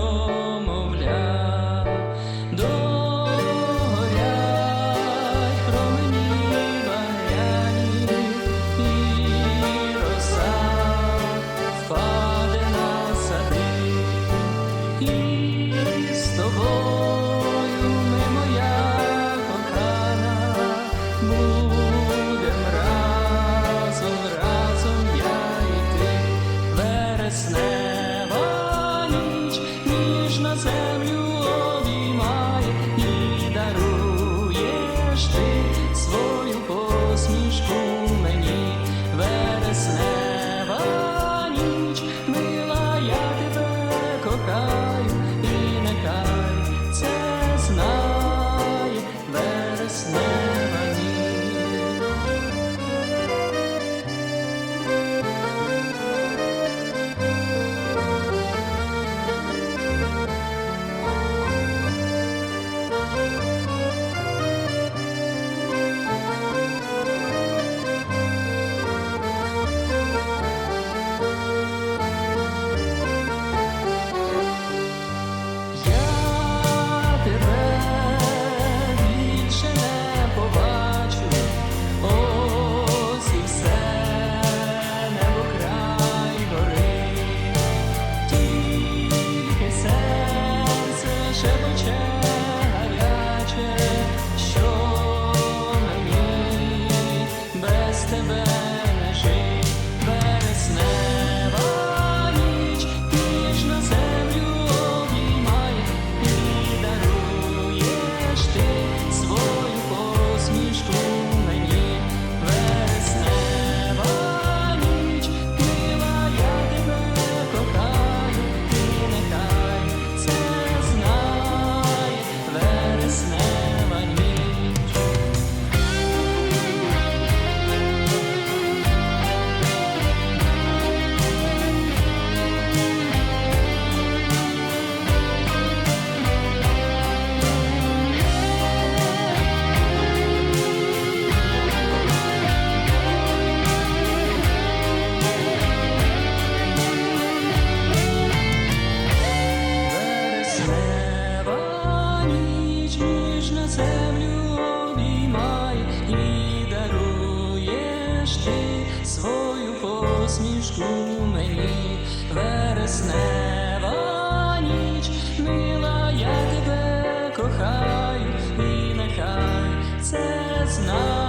Señor. myself. change. ліжку мені вереснева ніч, мила, я тебе кохаю, і нехай це знає.